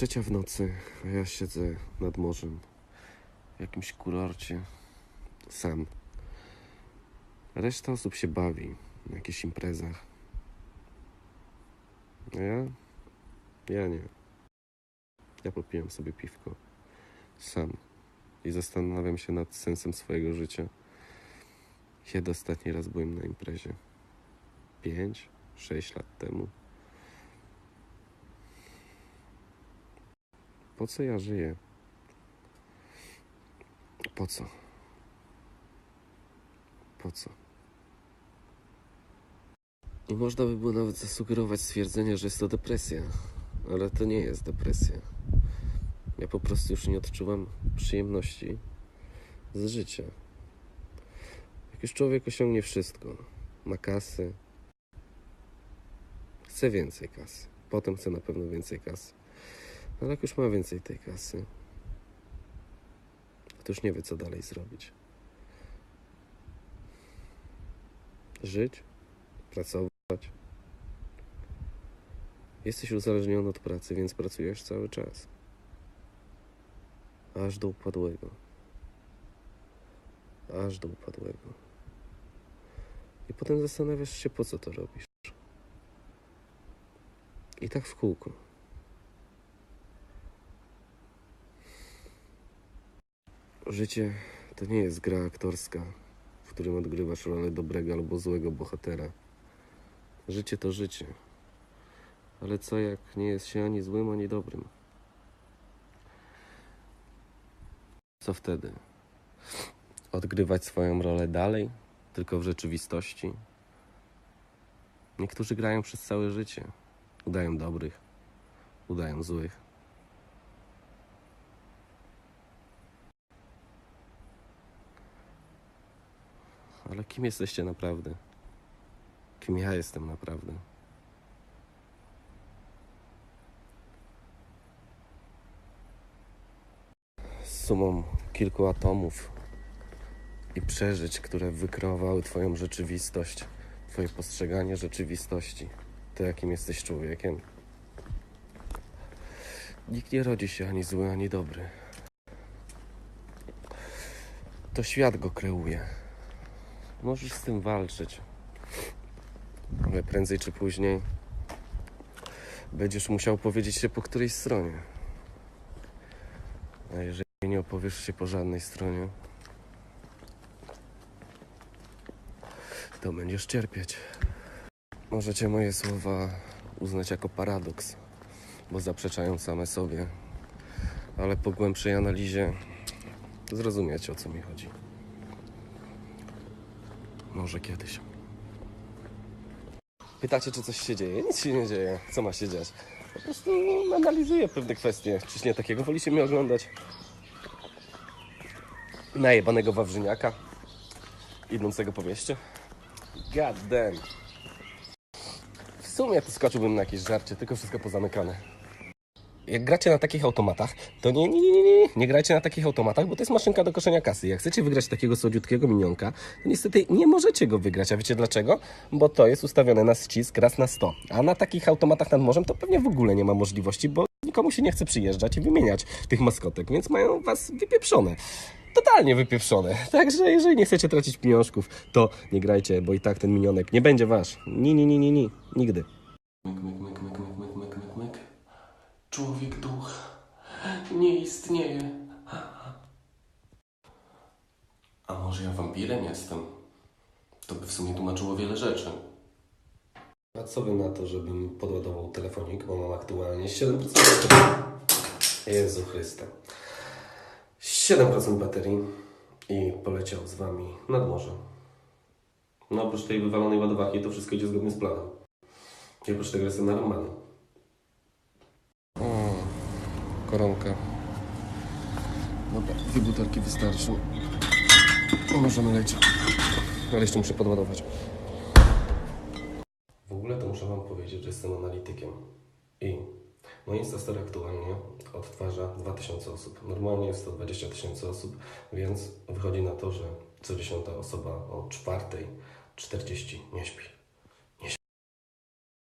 trzecia w nocy, a ja siedzę nad morzem w jakimś kurorcie sam. Reszta osób się bawi na jakichś imprezach. A ja? Ja nie. Ja popiłem sobie piwko. Sam. I zastanawiam się nad sensem swojego życia. Kiedy ostatni raz byłem na imprezie? Pięć? Sześć lat temu. Po co ja żyję? Po co? Po co? I można by było nawet zasugerować stwierdzenie, że jest to depresja, ale to nie jest depresja. Ja po prostu już nie odczuwam przyjemności z życia. Jak już człowiek osiągnie wszystko, ma kasę, chce więcej kasy, potem chce na pewno więcej kasy. Ale jak już ma więcej tej kasy, to już nie wie, co dalej zrobić. Żyć, pracować. Jesteś uzależniony od pracy, więc pracujesz cały czas. Aż do upadłego. Aż do upadłego. I potem zastanawiasz się, po co to robisz. I tak w kółko. Życie to nie jest gra aktorska, w którym odgrywasz rolę dobrego albo złego bohatera. Życie to życie. Ale co jak nie jest się ani złym, ani dobrym? Co wtedy? Odgrywać swoją rolę dalej, tylko w rzeczywistości? Niektórzy grają przez całe życie. Udają dobrych, udają złych. Ale kim jesteście naprawdę? Kim ja jestem naprawdę? Sumą kilku atomów i przeżyć, które wykreowały Twoją rzeczywistość, Twoje postrzeganie rzeczywistości, to jakim jesteś człowiekiem. Nikt nie rodzi się ani zły, ani dobry. To świat go kreuje. Możesz z tym walczyć. Ale prędzej czy później będziesz musiał powiedzieć się po której stronie. A jeżeli nie opowiesz się po żadnej stronie, to będziesz cierpieć. Możecie moje słowa uznać jako paradoks, bo zaprzeczają same sobie, ale po głębszej analizie zrozumiecie o co mi chodzi. Może kiedyś. Pytacie, czy coś się dzieje? Nic się nie dzieje. Co ma się dziać? Po prostu analizuję pewne kwestie. Czyż nie takiego wolicie mnie oglądać? Najebanego wawrzyniaka idącego po mieście? God damn. W sumie to skoczyłbym na jakieś żarcie, tylko wszystko pozamykane. Jak gracie na takich automatach, to nie, nie, nie, nie, nie, grajcie na takich automatach, bo to jest maszynka do koszenia kasy. Jak chcecie wygrać takiego słodziutkiego minionka, to niestety nie możecie go wygrać. A wiecie dlaczego? Bo to jest ustawione na ścisk raz na 100. A na takich automatach nad morzem to pewnie w ogóle nie ma możliwości, bo nikomu się nie chce przyjeżdżać i wymieniać tych maskotek, więc mają was wypieprzone. Totalnie wypieprzone. Także jeżeli nie chcecie tracić pieniążków, to nie grajcie, bo i tak ten minionek nie będzie wasz. Ni, ni, ni, ni, ni. Nigdy. Człowiek duch nie istnieje. A może ja wampirem jestem? To by w sumie tłumaczyło wiele rzeczy. A co wy na to, żebym podładował telefonik, bo mam aktualnie 7% Jezu Chryste. 7% baterii i poleciał z wami nad morze. No oprócz tej wywalonej ładowarki to wszystko idzie zgodnie z planem. I oprócz tego jestem narąbany. O, koronka. Dobra, dwie butelki wystarczą. No, możemy lecieć. Ale jeszcze muszę podładować. W ogóle to muszę Wam powiedzieć, że jestem analitykiem. I mój Instastory aktualnie odtwarza 2000 osób. Normalnie jest to 20 tysięcy osób, więc wychodzi na to, że co dziesiąta osoba o czwartej 40 nie śpi.